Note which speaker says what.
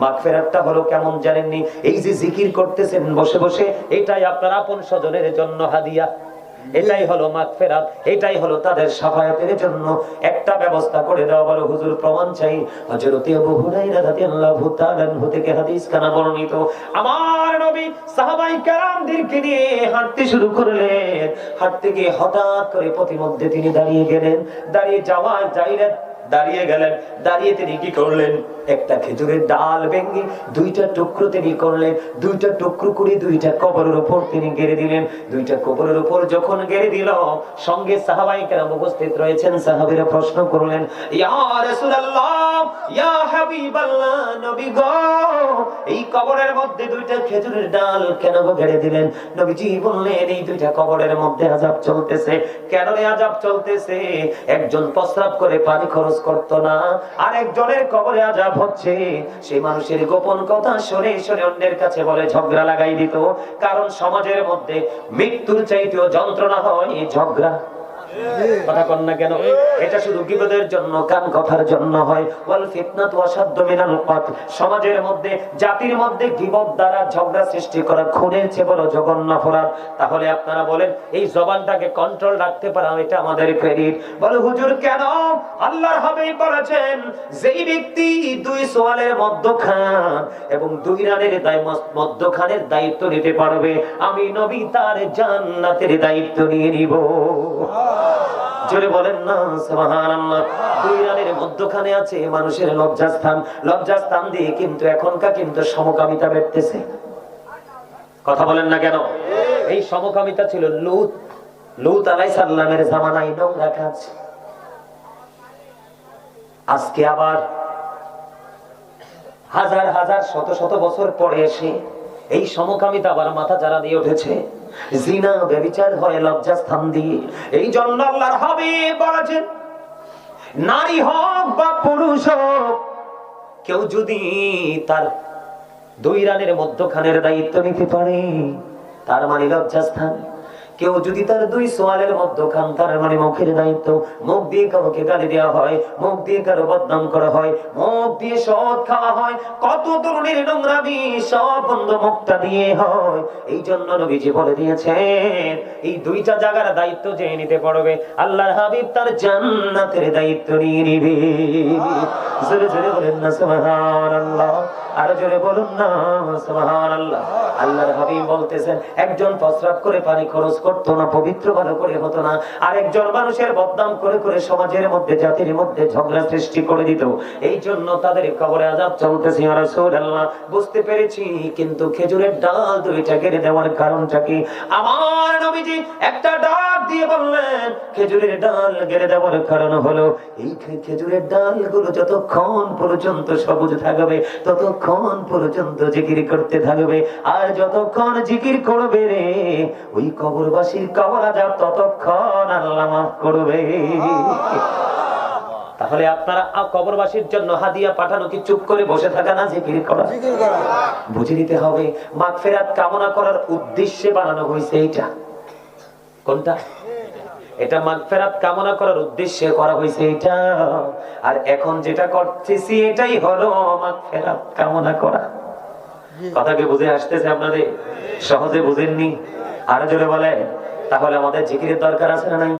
Speaker 1: মাগফিরাতটা হলো কেমন জানেননি? এই যে জিকির করতেছেন বসে বসে, এটাই আপনার আপন স্বজনের জন্য হাদিয়া। এটাই হলো মাগফিরাত এটাই হলো তাদের সাফায়াতের জন্য। একটা ব্যবস্থা করে দেওয়া বলো, হুজুর প্রমাণ চাই। হযরত আবু হুরায়রা রাদিয়াল্লাহু তাআলা থেকে হাদিস কানা বর্ণিত। আমার নবী সাহাবাই কেরামদেরকে নিয়ে হাঁটতে শুরু করলেন। হাঁটতে গিয়ে হঠাৎ করে প্রতিমধ্যে তিনি দাঁড়িয়ে গেলেন। দাঁড়িয়ে যাওয়া যাইলেন দাঁড়িয়ে গেলেন। দাঁড়িয়ে তিনি কি করলেন? একটা খেজুরের ডাল ভেঙে দুইটা টুকরো তিনি করলেন। দুইটা টুকরো করে দুইটা কবরের উপর তিনি গেড়ে দিলেন। দুইটা কবরের উপর যখন গেড়ে দিল, সঙ্গে সাহাবাই কেরাম উপস্থিত রয়েছেন। সাহাবীরা প্রশ্ন করলেন এই কবরের মধ্যে দুইটা খেজুরের ডাল কেন গেড়ে দিলেন? নবীজি বললেন, এই দুইটা কবরের মধ্যে আজাব চলতেছে। কেন রে আযাব চলতেছে? একজন প্রস্রাব করে পানি খরচ করতো না। আরেকজনের কবরে আজাব হচ্ছে। সেই মানুষের গোপন কথা সরে সরে অন্যের কাছে বলে, ঝগড়া লাগাই দিত। কারণ সমাজের মধ্যে মৃত্যুর চাইতেও যন্ত্রণা হয় ঝগড়া। কথা কন না কেন? এটা শুধু জন্য কথার জন্য হয়। ওয়াল ফিতনাতু মিনাল সমাজের মধ্যে, জাতির মধ্যে দ্বারা ঝগড়া সৃষ্টি করা খুনের চেয়ে বড় জঘন্য অপরাধ। তাহলে আপনারা বলেন, এই জবানটাকে কন্ট্রোল রাখতে পারা এটা আমাদের ক্রেডিট বলে, হুজুর, কেন? আল্লাহর হাবিব বলেছেন, যেই ব্যক্তি দুই সোয়ালের মধ্যখান এবং দুই রানের দায়, মধ্যখানের দায়িত্ব নিতে পারবে, আমি নবী তার জান্নাতের দায়িত্ব নিয়ে নিব। জোরে বলেন না সুবহানাল্লাহ। রানের মধ্যখানে আছে মানুষের লজ্জাস্থান। লজ্জাস্থান দিয়ে কিন্তু এখনকার কিন্তু সমকামিতা বেড়তেছে। কথা বলেন না কেন? এই সমকামিতা ছিল লুত। লুত জামানায় নোংরা কাজ। আজকে আবার হাজার হাজার শত শত বছর পরে এসে এই সমকামিতা আবার মাথা যারা দিয়ে উঠেছে। জিনা ব্যভিচার হয় লজ্জা স্থান দিয়ে এই জন্য আল্লাহর হবে বলেছেন, নারী হোক বা পুরুষ হোক, কেউ যদি তার দুই রানের মধ্যখানের দায়িত্ব নিতে পারে, তার মানে লজ্জাস্থান। কেউ যদি তার দুই সোয়ালের মধ্যখান তার মানে মুখের দায়িত্ব, মুখ দিয়ে কাউকে গালি দেওয়া হয়, মুখ দিয়ে কারও বদনাম করা হয়, মুখ দিয়ে সৎ খাওয়া হয়, কত তরুণের নোংরামি সব বন্ধ মুখটা দিয়ে হয়। এই জন্য নবীজি বলে দিয়েছেন, এই দুইটা জায়গার দায়িত্ব যে নিতে পারবে আল্লাহর হাবিব তার জান্নাতের দায়িত্ব নিয়ে নিবে। জোরে জোরে বলেন না, সুবহানাল্লাহ। আরও জোরে বলুন না, সুবহানাল্লাহ। আল্লাহর হাবিব বলতেছেন, একজন প্রস্রাব করে পানি খরচ করতো না, পবিত্র ভালো করে হতো না। আর একজন মানুষের বদনাম করে করে সমাজের মধ্যে, জাতির মধ্যে ঝগড়া সৃষ্টি করে দিত। এই জন্য তাদের কবরে আজাব চলতেছে বুঝতে পেরেছি, কিন্তু খেজুরের ডাল দুইটা কেটে দেওয়ার কারণটা কি? আমার নবীজি একটা ডাক দিয়ে বললেন, খেজুরের ডাল কেটে দেওয়ার কারণ হলো, এই খেজুরের ডালগুলো যতক্ষণ পর্যন্ত সবুজ থাকবে, ততক্ষণ পর্যন্ত জিকির করতে থাকবে। আর যতক্ষণ জিকির করবে রে, ওই কবরবাসীর কবর আজাব ততক্ষণ আল্লাহ মাফ করবে। তাহলে আপনারা কবরবাসীর জন্য হাদিয়া পাঠানো কি চুপ করে বসে থাকা না জিকির করা?
Speaker 2: জিকির করা।
Speaker 1: বুঝে নিতে হবে মাগফিরাত কামনা করার উদ্দেশ্যে বানানো হয়েছে এইটা। কোনটা? এটা মাগফিরাত কামনা করার উদ্দেশ্যে করা হয়েছে এটা আর এখন যেটা করতেছি এটাই হলো মাগফিরাত কামনা করা। কথা কি বুঝে আসতেছে আপনাদের? সহজে বুঝেননি? আরও জোরে বলে তাহলে আমাদের জিকিরের দরকার আছে না নাই?